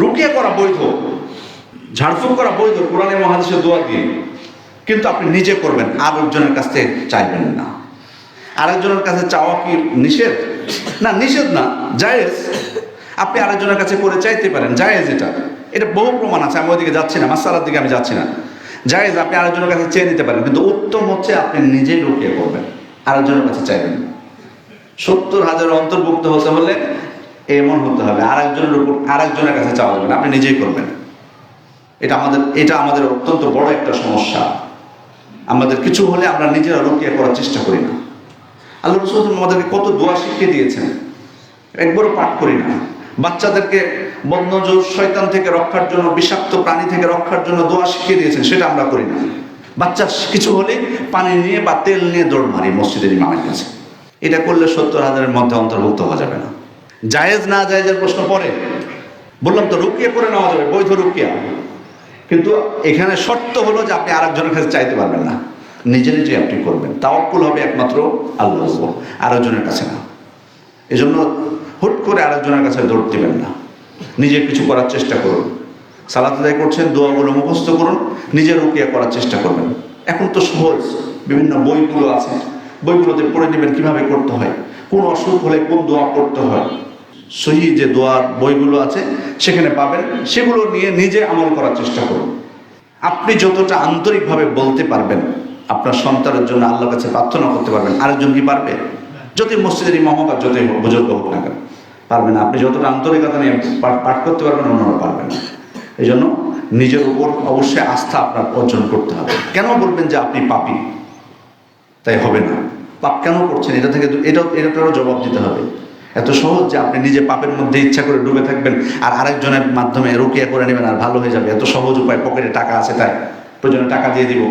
রুকিয়া করা বৈধ, ঝাড়ফুঁক করা বৈধ, কোরআনে মহাদেশের দোয়া দিয়ে। কিন্তু আপনি নিজে করবেন আরেকজনের কাছ থেকে চাইবেন না। আরেকজনের কাছে চাওয়া কি নিষেধ? না নিষেধ না, জায়েজ। আপনি আরেকজনের কাছে করে চাইতে পারেন, জায়েজ এটা। এটা বহু প্রমাণ আছে, আমি ওইদিকে যাচ্ছি না, মাসালার দিকে আমি যাচ্ছি না। জায়েজ, আপনি আরেকজনের কাছে চেয়ে নিতে পারেন, কিন্তু উত্তম হচ্ছে আপনি নিজেই রুকিয়ে করবেন, আরেকজনের কাছে চাইবেন সত্তর হাজার অন্তর্ভুক্ত হতে হলে এমন হতে হবে, আরেকজনের উপর, আরেকজনের কাছে চাওয়া যাবে না, আপনি নিজেই করবেন। এটা আমাদের এটা আমাদের অত্যন্ত বড় একটা সমস্যা। আমাদের কিছু হলে আমরা নিজেরা রুকিয়া করার চেষ্টা করি না। আল্লাহ রসুল আমাদেরকে কত দোয়া শিখিয়ে দিয়েছেন। একবারও পাঠ করি না। বাচ্চাদেরকে বন্যজোর শয়তান থেকে রক্ষার জন্য, বিষাক্ত প্রাণী থেকে রক্ষার জন্য দোয়া শিখিয়ে দিয়েছেন, সেটা আমরা করি না। বাচ্চা কিছু হলে পানি নিয়ে বা তেল নিয়ে দৌড় মারি মসজিদের ইমামের কাছে। এটা করলে সত্তর হাজারের মধ্যে অন্তর্ভুক্ত হওয়া যাবে না। জায়েজ না জায়েজের প্রশ্ন পরে বললাম তো, রুকিয়া করে নেওয়া যাবে, বৈধ রুকিয়া। কিন্তু এখানে শর্ত হলো যে আপনি আরেকজনের কাছে চাইতে পারবেন না। নিজে নিজে আপনি করবেন। তাওয়াক্কুল হবে একমাত্র আল্লাহর উপর, আরেকজনের কাছে না। এজন্য হুট করে আরেকজনের কাছে দৌড় দিবেন না। নিজে কিছু করার চেষ্টা করুন। সালাত আদায় করছেন, দোয়াগুলো মুখস্থ করুন নিজের রুকিয়া করার চেষ্টা করবেন। এখন তো সহজ, বিভিন্ন বইগুলো আছে। বইগুলোতে পড়ে নেবেন কীভাবে করতে হয়? কোন অসুখ হলে কোন দোয়া করতে হয়? সহি যে দোয়ার বইগুলো আছে, সেখানে পাবেন। সেগুলো নিয়ে নিজে আমল করার চেষ্টা করুন। আপনি যতটা আন্তরিকভাবে বলতে পারবেন, আপনার সন্তানের জন্য আল্লাহর কাছে প্রার্থনা করতে পারবেন। আরেকজন কি পারবে? যতই মসজিদের ইমাম হোক আর বুজুর্গ হোক না কেন পারবেন না। আপনি যতটা আন্তরিকতা নিয়ে পাঠ পাঠ করতে পারবেন, অন্যরা পারবেন না। এই জন্য নিজের উপর অবশ্যই আস্থা আপনার অর্জন করতে হবে। কেন বলবেন যে আপনি পাপি? তাই হবে না। পাপ কেন করছেন? এটা থেকে এটাও এটারও জবাব দিতে হবে। এত সহজ যে আপনি নিজে পাপের মধ্যে ইচ্ছা করে ডুবে থাকবেন আর আরেকজনের মাধ্যমে রুকিয়া করে নেবেন আর ভালো হয়ে যাবে। এত সহজ উপায় পকেটে টাকা আছে তাই। প্রয়োজনে টাকা দিয়ে দিব।